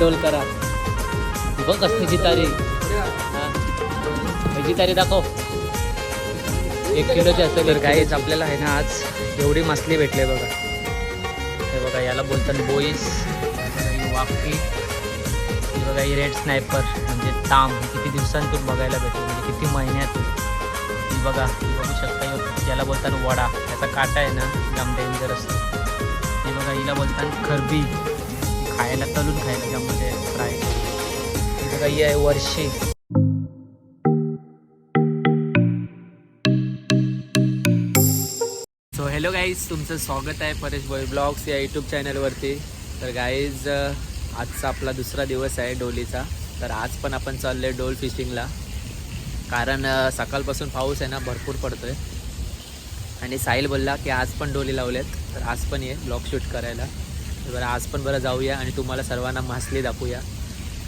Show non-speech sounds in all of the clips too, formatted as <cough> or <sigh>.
Main डोल करा. बघ कसली तारी ह्याची तारी दाखव. एक किलोची असेल तर गाईच आपल्याला आहे ना आज एवढी मासली भेटले बघा. हे बघा याला बोलतात बोईस ही वाफी ही बघा ही रेड स्नायपर म्हणजे ताम. किती दिवसांतून बघायला भेटते म्हणजे किती महिन्यातून. ही बघा ही बघू शकता ह्यो- याला बोलतात वडा. याचा काटा आहे ना जाम डेंजर असतो ही बघा हिला बोलतात खरबी. ही खायला तलून खायला त्यामध्ये फ्राय तिथं काही आहे वर्षी. सो हॅलो गाईज तुमचं स्वागत आहे परेश बॉय ब्लॉग्स या यूट्यूब चॅनलवरती तर गाईज आजचा आपला दुसरा दिवस आहे डोलीचा. तर आज पण आपण चाललो आहे डोल फिशिंगला कारण सकाळपासून पाऊस आहे ना भरपूर पडतो आहे आणि साहिल बोलला की आज पण डोली लावलेत. तर आज पण ये ब्लॉग शूट करायला. बरं आज पण बरं जाऊया आणि तुम्हाला सर्वांना मासली दाखवूया.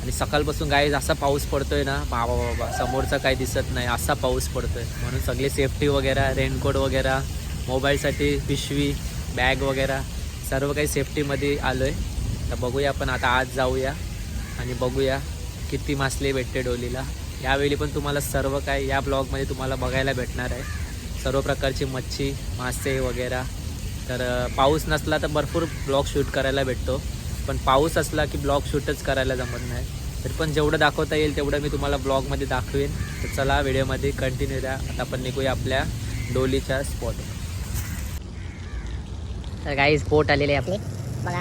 आणि सकाळपासून गाईज असा पाऊस पडतोय ना बाबा बाबा समोरचा काही दिसत नाही असा पाऊस पडतोय. म्हणून सगळी सेफ्टी वगैरे रेनकोट वगैरे मोबाईलसाठी पिशवी बॅग वगैरे सर्व काही सेफ्टीमध्ये आलो आहे तर बघूया आपण आता आज जाऊया आणि बघूया किती मासली भेटते डोलीला. यावेळी पण तुम्हाला सर्व काय या ब्लॉगमध्ये तुम्हाला बघायला भेटणार आहे. सर्व प्रकारची मच्छी मासे वगैरे तर पाऊस नसला तर भरपूर ब्लॉग शूट करायला भेटतो. पण पाऊस असला की ब्लॉग शूटच करायला जमत नाही. तरी पण जेवढं दाखवता येईल तेवढं मी तुम्हाला ब्लॉगमध्ये दाखवेन. तर चला व्हिडिओमध्ये कंटिन्यू द्या. आता आपण निघूया आपल्या डोलीच्या स्पॉट तर काही स्पॉट आलेले आपले. बघा.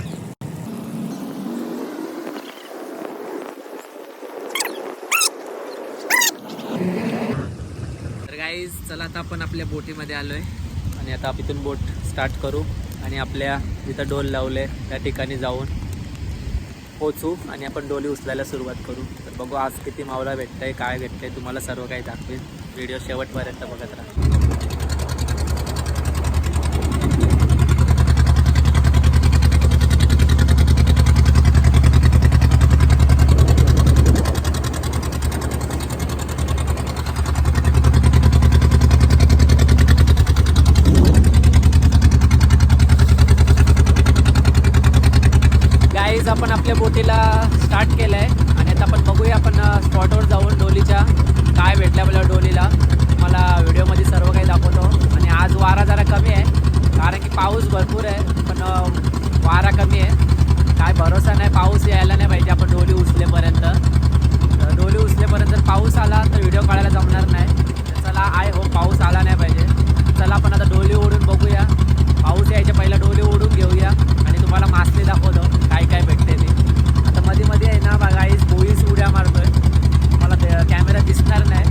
तर गाईज चला आता आपण आपल्या बोटीमध्ये आलो आहे आणि आता आपण इथून बोट स्टार्ट करू आणि आपल्या जिथं डोल लावले त्या ठिकाणी जाऊन पोचू आणि आपण डोली उचलायला सुरुवात करू. तर बघू आज किती मावला भेटतंय काय भेटतंय तुम्हाला सर्व काही दाखवेन. व्हिडिओ शेवटपर्यंत बघत राहा गाईज आपण आपल्या बोटीला स्टार्ट केलं आहे आणि आता आपण बघूया आपण स्पॉटवर जाऊन डोलीच्या काय भेटलं आपल्याला डोलीला मला व्हिडिओमध्ये सर्व काही दाखवतो आणि आज वारा जरा कमी आहे कारण की पाऊस भरपूर आहे पण अ, वारा कमी आहे काय भरोसा नाही पाऊस यायला नाही पाहिजे आपण डोली उचलेपर्यंत तर डोली उचलेपर्यंत जर पाऊस आला तर व्हिडिओ काढायला जमणार नाही तर चला आय हो पाऊस आला नाही पाहिजे चला आपण आता डोली ओढून बघूया पाऊस यायच्या पहिला डोली ओढून घेऊया आणि तुम्हाला मासले दाखवतो काय काय भेटते ते आता मध्ये मध्ये आहे ना बघा आई बोईस उड्या मारतोय मला ते कॅमेरा दिसणार नाही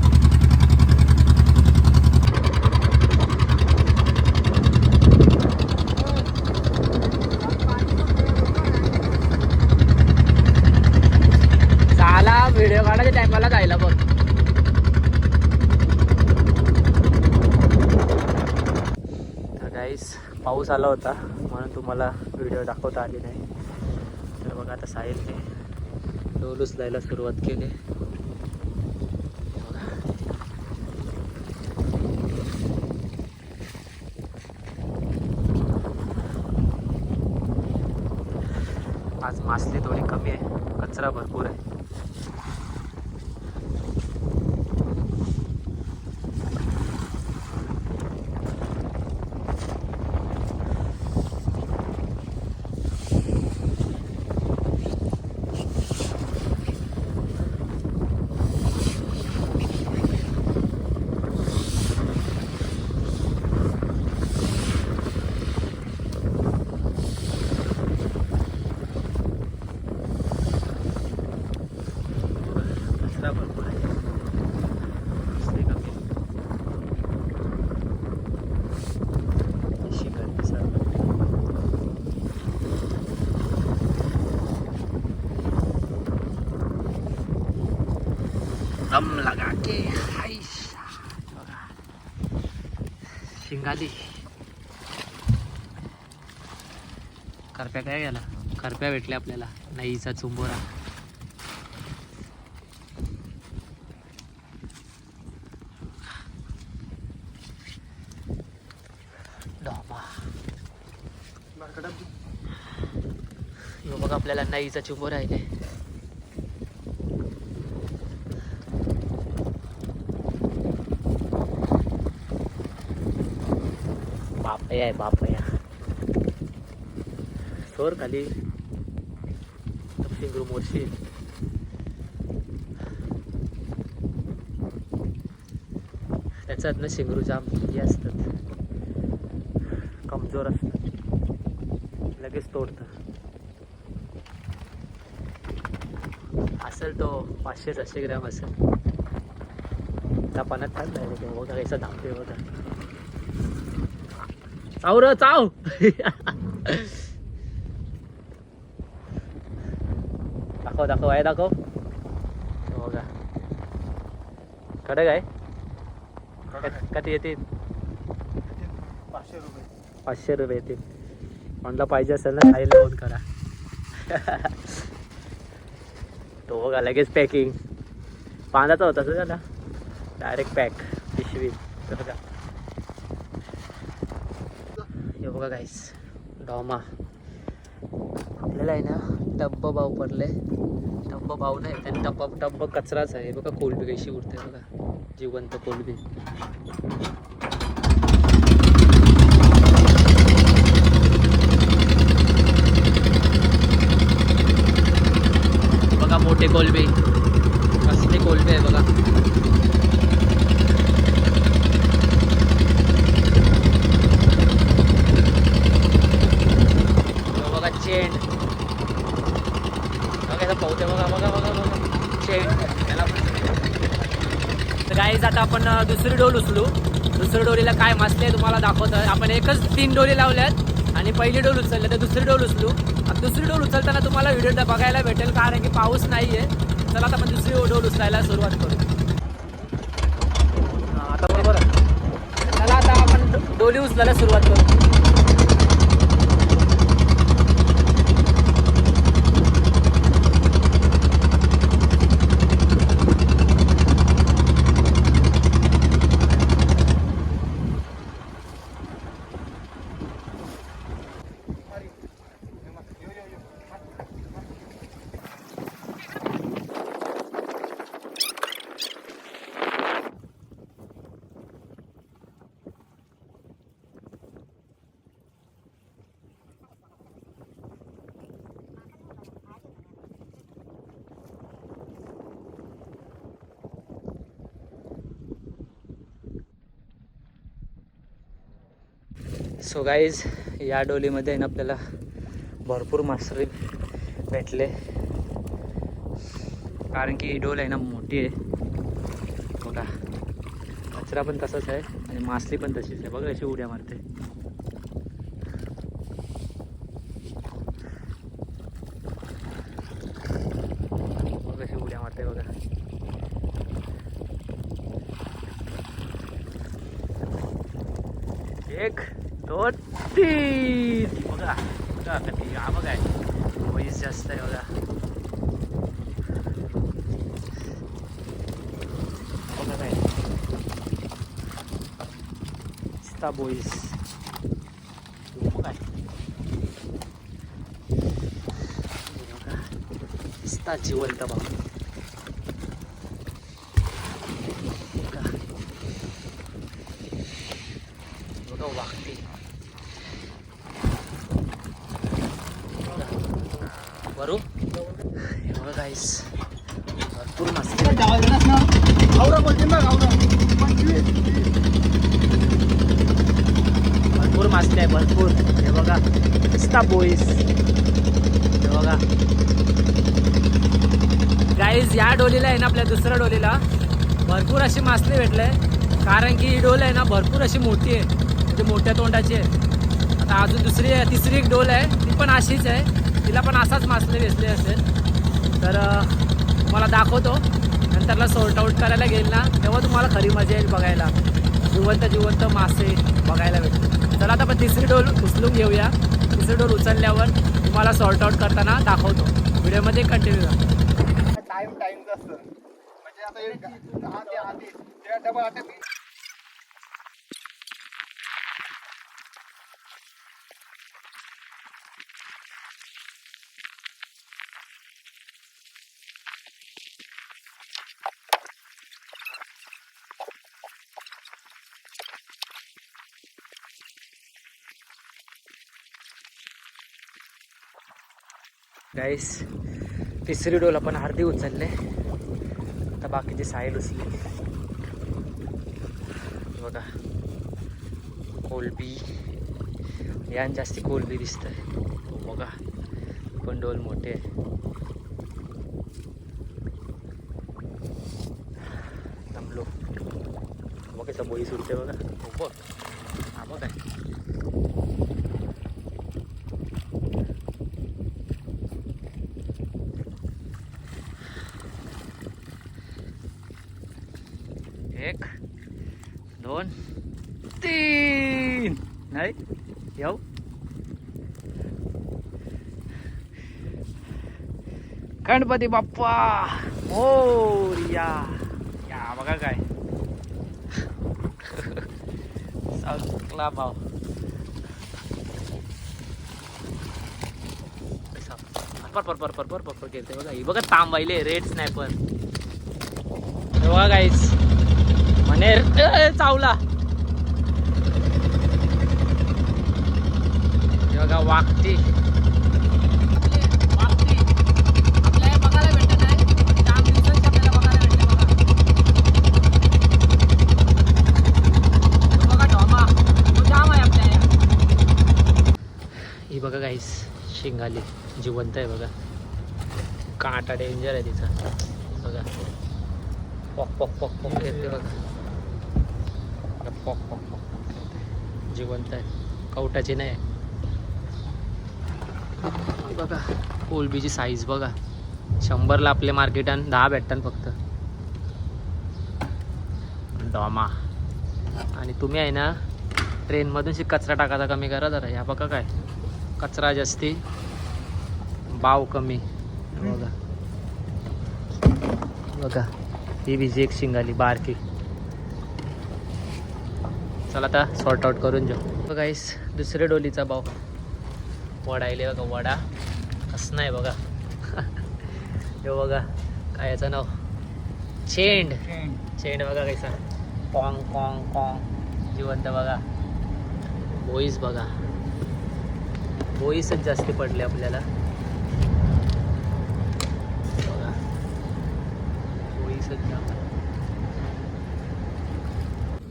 झाला व्हिडिओ काढायच्या टायमाला जायला बघ तर गाईस पाऊस आला होता म्हणून तुम्हाला व्हिडिओ दाखवता आली नाही. तर बघा आता साहिलने डोल उचलायला सुरुवात केली. आज मासली थोडी कमी आहे कचरा भरपूर आहे. दम लगा के शिंगाली करप्या काय गेला करप्या भेटल्या आपल्याला. नाहीचा चुंबोरा. बघा आपल्याला नाहीचा चुंबोरा आहे बापया आहे बापया सोर खाली. शिंगरू मोर्शी त्याच्यात ना शिंगरू जाम हे असतात. कमजोर असतात. लगेच तोडतं. असेल तो पाचशे सातशे ग्रॅम असेल. त्या पाण्यात टाकलाय बघा याचा कैसा धापते बघा. चाव र चाव. दाखव दाखव आहे दाखव. हे बघा. कडक आहे? कधी येतील? पाचशे रुपये. पाचशे रुपये येतील. कोणाला पाहिजे असेल ना खायला फोन करा. तो बघा लगेच पॅकिंग पाण्याचा होता तो झाला. डायरेक्ट पॅक पिशवी. बघा हे बघा गाईस डॉमा आपल्याला आहे ना टब्ब भाव पडले. टब्ब भाव नाही आणि टब्ब टब्ब कचराच आहे. बघा कोलबी कशी उरते बघा. जिवंत कोलबी बघा मोठे कोलबे कसले कोलबे आहे बघा हे बघा चेंड बघा याचा पावते बघा बघा बघा बघा चेंड त्याला तर गाईज आता आपण अं, दुसरी डोल उचलू दुसरी डोलीला काय मासले आहे तुम्हाला दाखवतं. आपण एकच तीन डोली लावल्यात आणि पहिली डोल उचललं तर दुसरी डोल उचलू. दुसरी डोल उचलताना तुम्हाला व्हिडिओ बघायला भेटेल कारण की पाऊस नाही आहे चला आता आपण दुसरी डोल उचलायला सुरुवात करू. आता बरोबर चला आता आपण डोली उचलायला सुरुवात करू. सो गाईज या डोलीमध्ये आहे ना आपल्याला भरपूर मासरी भेटले. कारण की ही डोल आहे ना मोठी आहे. बघा. कचरा पण तसाच आहे आणि मासली पण तशीच आहे. बघा अशी उड्या मारते बघा अशी उड्या मारते बघा एक दोन तीन बघा बघा कधी हा बघा वयस जास्त आहे बघा बघा काय स्टा बॉईस बघा स्टा जिवंत भाव बघा बघा वागते बरू हे बघा गाईस भरपूर मासले आहे भरपूर. हे बघा. स्टा बॉईस हे बघा. गाईज या डोलीला आहे ना आपल्या दुसऱ्या डोलीला. भरपूर अशी मासले भेटले. कारण की ही डोल आहे ना भरपूर अशी मोठी आहे. म्हणजे मोठ्या तोंडाची आहे. आता अजून दुसरी आहे तिसरी एक डोल आहे. ती पण अशीच आहे. तिला पण असाच मासले वेचले असेल. तर दाखवतो. नंतरला सॉर्ट आऊट करायला घेईल ना तेव्हा तुम्हाला खरी मजा येईल बघायला. जिवंत जिवंत मासे बघायला भेटतील. चला आता आपण तिसरी डोल उचलून घेऊया. तिसरी डोल उचलल्यावर तुम्हाला सॉर्ट आऊट करताना दाखवतो. व्हिडिओमध्ये कंटिन्यू राहा टाइम टाइम असतं. म्हणजे आता एक दहा ते आधी त्या डबल आता मी गाईस तिसरी डोल आपण अर्धी उचलले. आता बाकीची साईल उचली बघा. कोलबी. यान जास्ती कोलबी दिसतंय. हो बघा. पण डोल मोठे. थांबलो. बघा कसं बोई सुटते बघा. हो बघ. हा बघ एक दोन तीन. नाही येऊ गणपती बाप्पा. हो, मोरया या बघा काय. चांगला भाव पर पर पर पर पर पर पर गेलते बघा. ही बघा तांबाईले रेड स्नॅपर. बघा गाईस नेर चावला. हे बघा वागती बघायला आपल्याला बघायला बघा आहे आपल्या ही बघा गाईस शिंगाली. जिवंत आहे बघा. काटा डेंजर आहे तिचा. बघा. पॉक पॉक पॉक पॉक येते बघा, पॉक पॉक पॉक जिवंत आहे कवटाचे नाही. बघा कोलबीची साईज बघा. शंभरला आपले मार्केटान दहा भेटतात फक्त. डॉमा आणि तुम्ही आहे ना ट्रेनमधून कचरा टाकायचा कमी करा जरा. ह्या बघा काय. कचरा जास्ती बाव कमी. बघा. बघा ही बीजी एक शिंगाली बारकी. चला आता सॉर्ट आउट करून जाऊ बघा इस दुसऱ्या डोलीचा भाव. वडा आले बघा वडा. कसं नाही बघा. <laughs> हे बघा काय याचं नाव? चेंड. चेंड. बघा कैसा. Kong Kong Kong. जिवंत बघा. बोईस बघा. बोईसच जास्ती पडले आपल्याला. बघा. बोईसच.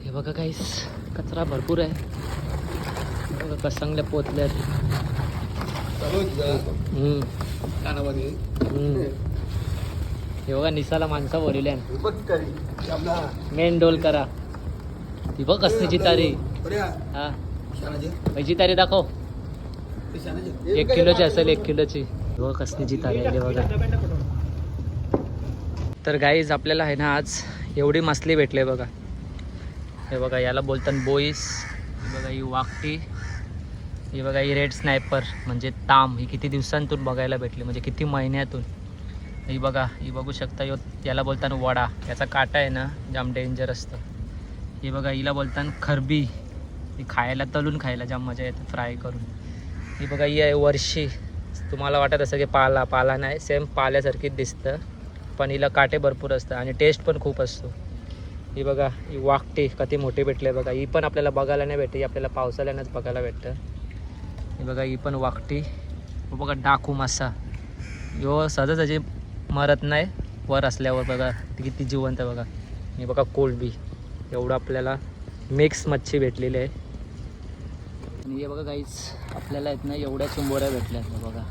हे बघा काहीच कचरा भरपूर आहे. कसंगल्या पोतल्यात हम्म, कानामध्ये हे बघा निसाला माणसा बोलिल्यान मेन डोल करा. ती बघ कसलीची जितारी. हा. जितारी दाखव. एक किलोची असेल एक किलोची. बघ कसलीची जितारी आली बघा. तर गाईज आपल्याला आहे ना आज एवढी मसली भेटले बघा. हे बघा याला बोलतात बोईस ही बघा ही वाकटी. ही बघा ही रेड स्नायपर म्हणजे ताम. ही किती दिवसांतून बघायला भेटली म्हणजे किती महिन्यातून. ही बघा ही बघू शकता यो याला बोलतात वडा. याचा काटा आहे ना जाम डेंजर असतं ही बघा हिला बोलतात खरबी. ही खायला तलून खायला जाम मजा येते फ्राय करून. ही बघा ही आहे वर्षी तुम्हाला वाटत असं की पाला पाला नाही सेम पाल्यासारखीच दिसतं. पण हिला काटे भरपूर असतं आणि टेस्ट पण खूप असतो. ही बघा ही वाकटी कधी मोठी भेटले बघा. ही पण आपल्याला बघायला नाही भेटते ही आपल्याला पावसाळ्यानंच बघायला भेटतं. ही बघा ही पण वाकटी. बघा डाकू मासा. यो सहजासहजी मरत नाही वर असल्यावर बघा ती किती जिवंत आहे बघा. हे बघा कोलबी एवढं आपल्याला मिक्स मच्छी भेटलेली आहे. आणि हे बघा काहीच आपल्याला येत नाही एवढ्या चुंबोऱ्या भेटल्या आहेत बघा.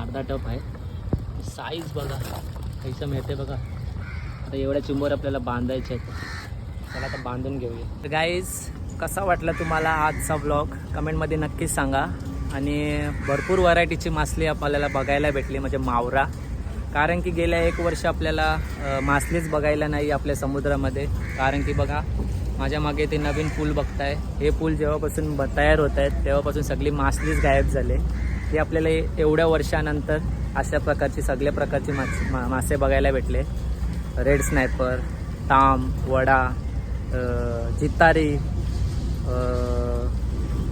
अर्धा टप आहे. साईज बघा कैसं मिळते बघा. आता एवढ्या चुंबर आपल्याला बांधायच्या आहेत. चला आता बांधून घेऊया. तर गाईज कसा वाटला तुम्हाला आजचा ब्लॉग कमेंटमध्ये नक्कीच सांगा. आणि भरपूर व्हरायटीची मासली आपल्याला बघायला भेटली म्हणजे मावरा. कारण की गेल्या एक वर्ष आपल्याला मासलीच बघायला नाही आपल्या समुद्रामध्ये. कारण की बघा माझ्या मागे ते नवीन पूल बघताय. हे पूल जेव्हापासून ब तयार होत आहेत तेव्हापासून सगळी मासलीच गायब झाले. ते आपल्याला एवढ्या वर्षानंतर अशा प्रकारची सगळ्या प्रकारची मास मा मासे बघायला भेटले. रेड स्नायपर ताम वडा जितारी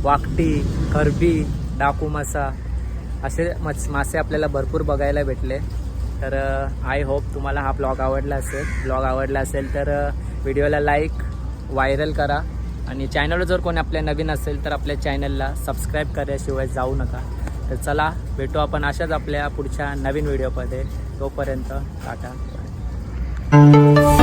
वाकटी खरबी डाकू मासा असे मच मासे आपल्याला भरपूर बघायला भेटले. तर आय होप तुम्हाला हा ब्लॉग आवडला असेल. ब्लॉग आवडला असेल तर व्हिडिओला लाईक व्हायरल करा. आणि चॅनलवर जर कोणी आपल्या नवीन असेल तर आपल्या चॅनलला सबस्क्राईब कराशिवाय जाऊ नका. तर तर चला भेटू आपण अशाच आपल्या पुढच्या नवीन व्हिडिओमध्ये तोपर्यंत टाटा. Música